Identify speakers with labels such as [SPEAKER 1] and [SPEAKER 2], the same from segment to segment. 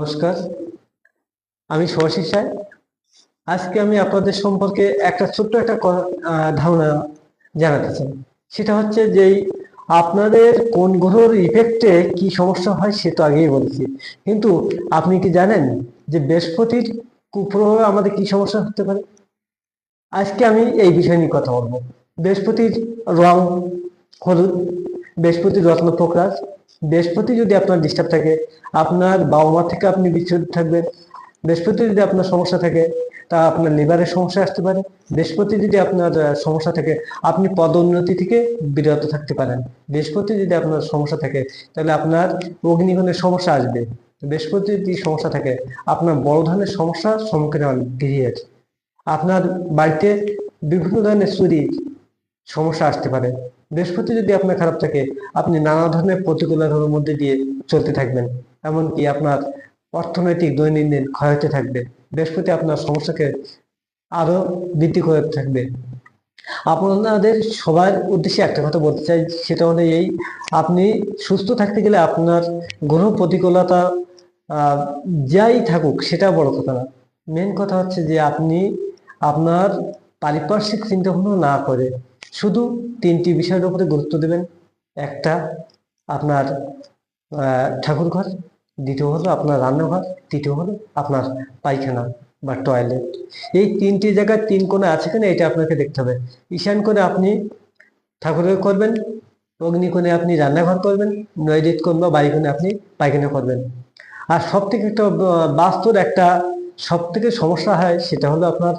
[SPEAKER 1] নমস্কার। আমি শুভাশিস রায় আজকে আমি আপনাদের সম্পর্কে একটা ছোট্ট একটা ধারণা জানাতে চাই। সেটা হচ্ছে যে আপনাদের কোন গ্রহর ইফেক্টে কি সমস্যা হয় সে তো আগেই বলেছি। কিন্তু আপনি কি জানেন যে বৃহস্পতির কুপ্রভাবে আমাদের কি সমস্যা হতে পারে? আজকে আমি এই বিষয় নিয়ে কথা বলব। বৃহস্পতির রং হলুদ, বৃহস্পতির রত্ন প্রকাশ বৃহস্পতি যদি আপনার ডিস্টার্ব থাকে, আপনার বাবা মা থেকে আপনি বিচ্ছুত থাকবেন, বৃহস্পতি যদি আপনার সমস্যা থাকে, তা আপনার লিভারের সমস্যা আসতে পারে, বৃহস্পতি যদি আপনার সমস্যা থাকে, আপনি পদোন্নতি থেকে বিরত থাকতে পারেন। বৃহস্পতি যদি আপনার সমস্যা থাকে, তাহলে আপনার অগ্নিকণের সমস্যা আসবে। বৃহস্পতি যদি সমস্যা থাকে, আপনার বড় ধরনের সমস্যার সম্মুখীন হন গৃহের আপনার বাড়িতে বিভিন্ন ধরনের চুরি সমস্যা আসতে পারে। বৃহস্পতি যদি আপনার খারাপ থাকে, আপনি নানা ধরনের প্রতিকূলতার মধ্যে দিয়ে চলতে থাকবেন। এমনকি আপনার অর্থনৈতিক দৈনন্দিন ক্ষয় হতে থাকবে। বৃহস্পতি আপনার সমস্যাকে আরও বৃদ্ধি করে থাকবে। আপনাদের সবার উদ্দেশ্যে একটা কথা বলতে চাই, সেটা হলো এই, আপনি সুস্থ থাকতে গেলে আপনার গ্রহ প্রতিকূলতা যাই থাকুক, সেটা বড় কথা না। মেন কথা হচ্ছে যে আপনি আপনার পারিপার্শ্বিক চিন্তা ভাবনা না করে শুধু তিনটি বিষয়ের উপরে গুরুত্ব দেবেন। একটা, আপনার ঠাকুরঘর, দ্বিতীয় হলো আপনার রান্নাঘর, তৃতীয় হলো আপনার পায়খানা বা টয়লেট এই তিনটি জায়গায় তিন কোণে আছে কিনা এটা আপনাকে দেখতে হবে। ঈশান কোণে আপনি ঠাকুরের করবেন, অগ্নি কোণে আপনি রান্নাঘর করবেন নৈদিত কোণ বা বাড়ি কোণে আপনি পায়খানা করবেন। আর সব থেকে একটা বাস্তুর একটা সব থেকে সমস্যা হয় সেটা হলো আপনার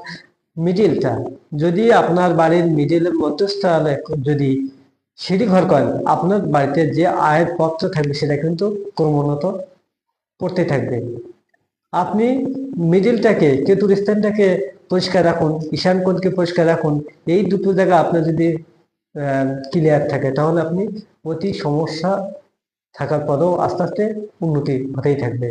[SPEAKER 1] মিডিলটা যদি আপনার বাড়ির মিডিলের মধ্যস্থানে যদি সিঁড়ি ঘর করেন, আপনার বাড়িতে যে আয়ের পত্র থাকবে সেটা কিন্তু ক্রমান্বত পড়তে থাকবে। আপনি মিডিলটাকে কেতুর স্থানটাকে পরিষ্কার রাখুন, ঈশান কোণকে পরিষ্কার রাখুন, এই দুটো জায়গা আপনার যদি ক্লিয়ার থাকে, তাহলে আপনি অতি সমস্যা থাকার পরেও আস্তে আস্তে উন্নতি হতেই থাকবে।